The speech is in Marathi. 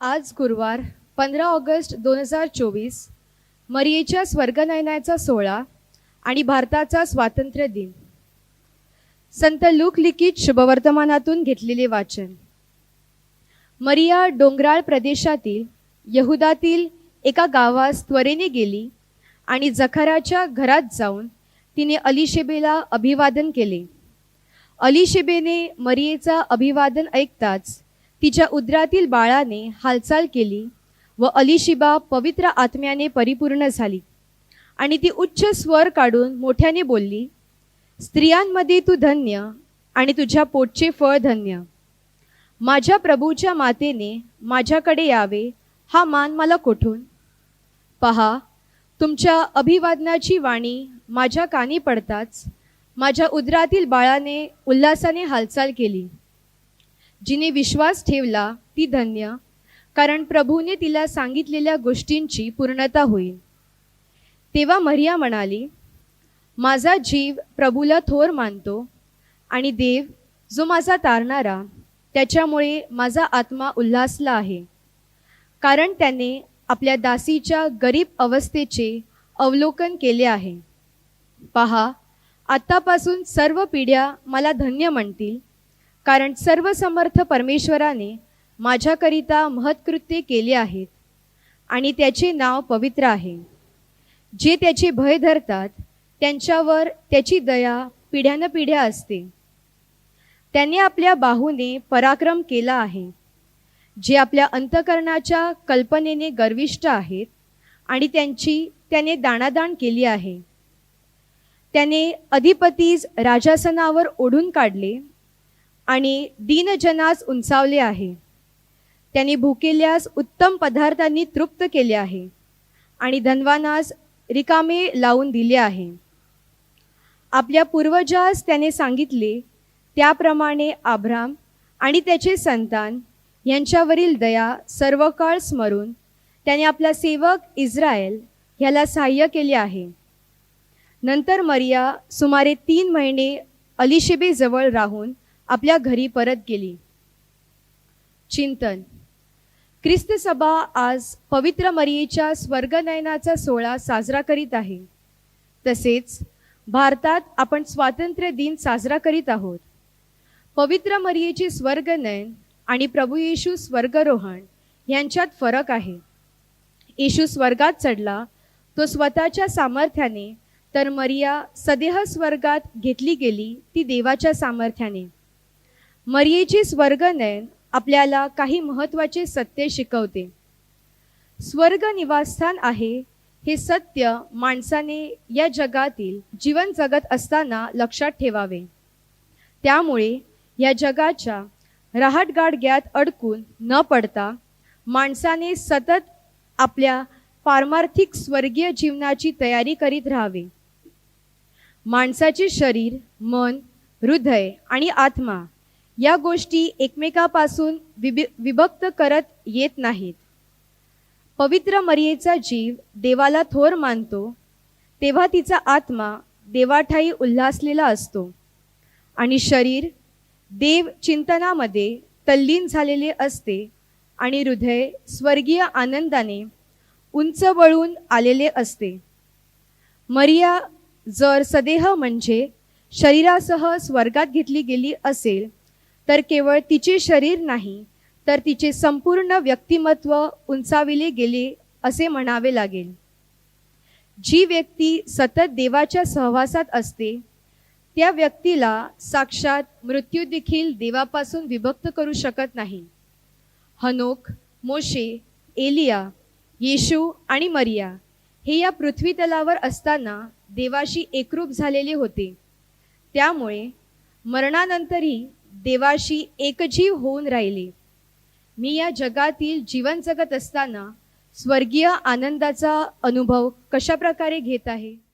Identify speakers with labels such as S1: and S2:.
S1: आज गुरुवार पंधरा ऑगस्ट दोन हजार चोवीस मरियेच्या स्वर्गनयनाचा सोहळा आणि भारताचा स्वातंत्र्य दिन. संत लूक लिखित शुभवर्तमानातून घेतलेले वाचन. मरिया डोंगराळ प्रदेशातील यहुदातील एका गावास त्वरेने गेली आणि जखराच्या घरात जाऊन तिने अलिशेबेला अभिवादन केले. अलिशेबेने मरियेचा अभिवादन ऐकताच तिच्या उदरातील बाळाने हालचाल केली व अलिशिबा पवित्र आत्म्याने परिपूर्ण झाली. आणि ती उच्च स्वर काढून मोठ्याने बोलली स्त्रियांमध्ये तू धन्य आणि तुझ्या पोटचे फळ धन्य. माझ्या प्रभूच्या मातेने माझ्याकडे यावे हा मान मला कोठून? पहा तुमच्या अभिवादनाची वाणी माझ्या कानी पडताच माझ्या उदरातील बाळाने उल्हासाने हालचाल केली. जिने विश्वास ठेवला ती धन्य कारण प्रभूने तिला सांगितलेल्या गोष्टींची पूर्णता होईल. तेव्हा मरिया म्हणाली माझा जीव प्रभूला थोर मानतो आणि देव जो माझा तारणारा त्याच्यामुळे माझा आत्मा उल्हासला आहे. कारण त्याने आपल्या दासीच्या गरीब अवस्थेचे अवलोकन केले आहे. पहा आत्तापासून सर्व पिढ्या मला धन्य म्हणतील कारण सर्व समर्थ परमेश्वराने माझ्याकरिता महत्कृत्ये केले आहेत आणि त्याचे नाव पवित्र आहे. जे त्याचे भय धरतात त्यांच्यावर त्याची दया पिढ्यानपिढ्या असते. त्याने आपल्या बाहूने पराक्रम केला आहे. जे आपल्या अंतकरणाच्या कल्पनेने गर्विष्ट आहेत आणि त्यांची त्याने दाणादाण केली आहे. त्याने अधिपतीज राजासनावर ओढून काढले आणि दीनजनास उंचावले आहे. त्याने भुकेल्यास उत्तम पदार्थांनी तृप्त केले आहे आणि धनवानास रिकामे लावून दिले आहे. आपल्या पूर्वजास त्याने सांगितले त्याप्रमाणे आभ्राम आणि त्याचे संतान यांच्यावरील दया सर्व काळ स्मरून त्याने आपला सेवक इस्रायल ह्याला सहाय्य केले आहे. नंतर मरिया सुमारे तीन महिने अलिशेबेजवळ राहून आपल्या घरी परत गेली. चिंतन. ख्रिस्तसभा आज पवित्र मरियेच्या स्वर्गनयनाचा सोहळा साजरा करीत आहे. तसेच भारतात आपण स्वातंत्र्य दिन साजरा करीत आहोत. पवित्र मरियेचे स्वर्गनयन आणि प्रभू येशू स्वर्गरोहण यांच्यात फरक आहे. येशू स्वर्गात चढला तो स्वतःच्या सामर्थ्याने तर मरिया सदेह स्वर्गात घेतली गेली ती देवाच्या सामर्थ्याने. मरियेची स्वर्गनयन आपल्याला काही महत्त्वाचे सत्य शिकवते. स्वर्ग निवासस्थान आहे हे सत्य माणसाने या जगातील जीवन जगत असताना लक्षात ठेवावे. त्यामुळे या जगाच्या रहाटगाडग्यात अडकून न पडता माणसाने सतत आपल्या पारमार्थिक स्वर्गीय जीवनाची तयारी करीत राहावे. माणसाचे शरीर मन हृदय आणि आत्मा या गोष्टी एकमेकापासून विभि विभक्त करत येत नाहीत. पवित्र मरियेचा जीव देवाला थोर मानतो तेव्हा तिचा आत्मा देवाठाई उल्हासलेला असतो. आणि शरीर देव चिंतनामध्ये तल्लीन झालेले असते आणि हृदय स्वर्गीय आनंदाने उंच वळून आलेले असते. मरिया जर सदेह म्हणजे शरीरासह स्वर्गात घेतली गेली असेल तर केवळ तिचे शरीर नाही तर तिचे संपूर्ण व्यक्तिमत्व उंचाविले गेले असे म्हणावे लागेल. जी व्यक्ती सतत देवाच्या सहवासात असते त्या व्यक्तीला साक्षात मृत्यू देखील देवापासून विभक्त करू शकत नाही. हनोक मोशे एलिया येशू आणि मरिया हे या पृथ्वी तलावर असताना देवाशी एकरूप झालेले होते. त्यामुळे मरणानंतरही देवाशी एकजीव होऊन राहिले. मी या जगातील जीवन जगत असताना स्वर्गीय आनंदाचा अनुभव कशा प्रकारे घेत आहे?